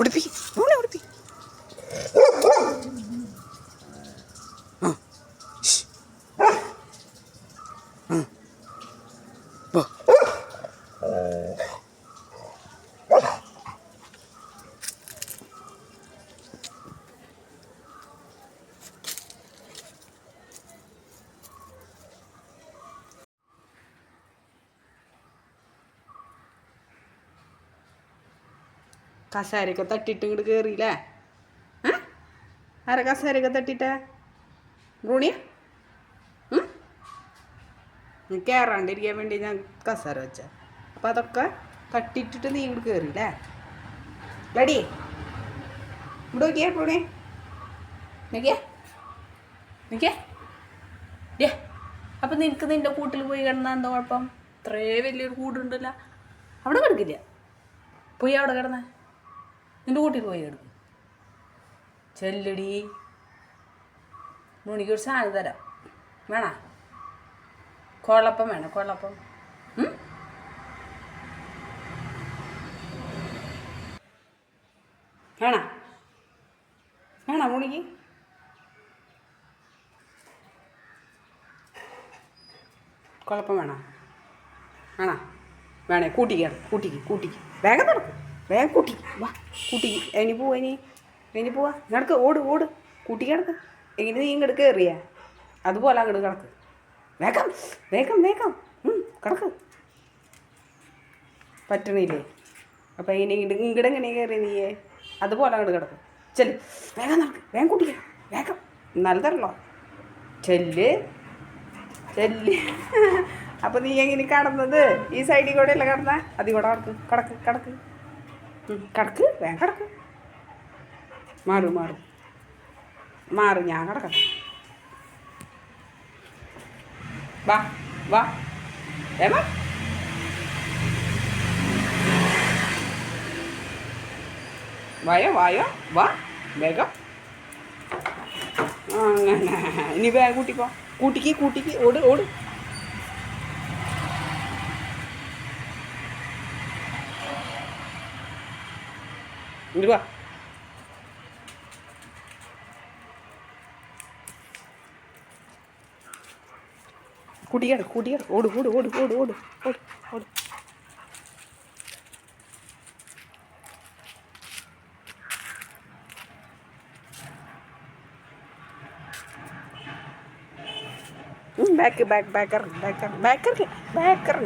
ഉടുപ്പിക്ക് മോളെ ഉടുപ്പി. കസേരയൊക്കെ തട്ടിയിട്ട് ഇങ്ങോട്ട് കയറിയില്ലേ ഏ? ആരാ കസേരയൊക്കെ ബ്രൂണിയ കയറാണ്ടിരിക്കാൻ വേണ്ടി ഞാൻ കസേര വെച്ച. അപ്പം അതൊക്കെ തട്ടിയിട്ടിട്ട് നീ ഇങ്ങോട്ട് കയറിയില്ലേ റെഡി ഇവിടെ നോക്കിയേ ബ്രൂണി നോക്കിയേ? നോക്കിയേ? അപ്പം നിനക്ക് നിന്റെ കൂട്ടിൽ പോയി കിടന്നാൽ എന്താ കുഴപ്പം? ഇത്രേ വലിയൊരു കൂടുണ്ടല്ലോ. അവിടെ കിടക്കില്ല. പോയി അവിടെ കിടന്നേ. നിന്റെ കൂട്ടിൽ പോയി എടുക്കും. ചെല്ലടി. മുണിക്ക് ഒരു സാധനം തരാം. വേണ? കൊള്ളപ്പം വേണം? കൊള്ളപ്പം? വേണ? വേണ മുണിക്ക് കുഴപ്പം വേണോ? വേണോ? വേണേ കൂട്ടിക്കാണ് കൂട്ടിക്ക് കൂട്ടിക്ക്. വേഗം നടക്കും വേഗം കൂട്ടി. വാ കൂട്ടി. ഇനി പോവാ ഇനി. ഇനി പോവാ. നടക്ക് ഓട് ഓട്. കൂട്ടി കിടക്ക്. എങ്ങനെ നീ ഇങ്ങോട്ട് കയറിയ അതുപോലെ അങ്ങോട്ട് കിടക്ക്. വേഗം വേഗം വേഗം. കിടക്ക്. പറ്റണില്ലേ? അപ്പം ഇനി ഇങ്ങോട്ട് ഇങ്ങോട്ട് എങ്ങനെ കയറി നീയേ? അതുപോലെ അങ്ങോട്ട് കിടക്ക്. ചെൽ വേഗം നടക്ക്. വേഗം കൂട്ടി വേഗം. നല്ല നല്ലതല്ലോ? ചെല്ല്. ചെല്ല്. അപ്പോൾ നീ എങ്ങനെ കടന്നത്? ഈ സൈഡിൽ കൂടെ അല്ല കടന്ന? അതി കൂടെ കിടക്ക് കിടക്ക് കടക്ക്. കടക്ക് വേഗം കിടക്ക്. മാറു മാറു. മാറു ഞാൻ കിടക്കാം വാ വാ. വേമ വായോ വായോ. വാ വേഗം. അങ്ങനെ. ഇനി വേഗം കൂട്ടിക്കോ. കൂട്ടിക്ക് കൂട്ടിക്ക്. ഓട് ഓട്. ഇങ്ങോട്ട് വാ. കൂട്ടിക്കാട് ഓട് ഓട് ഓട് ഓട് ഓട് ഓട് ഓട്. Back back ബാക്കർ ബാക്കർ ബാക്കർ ബാക്കർ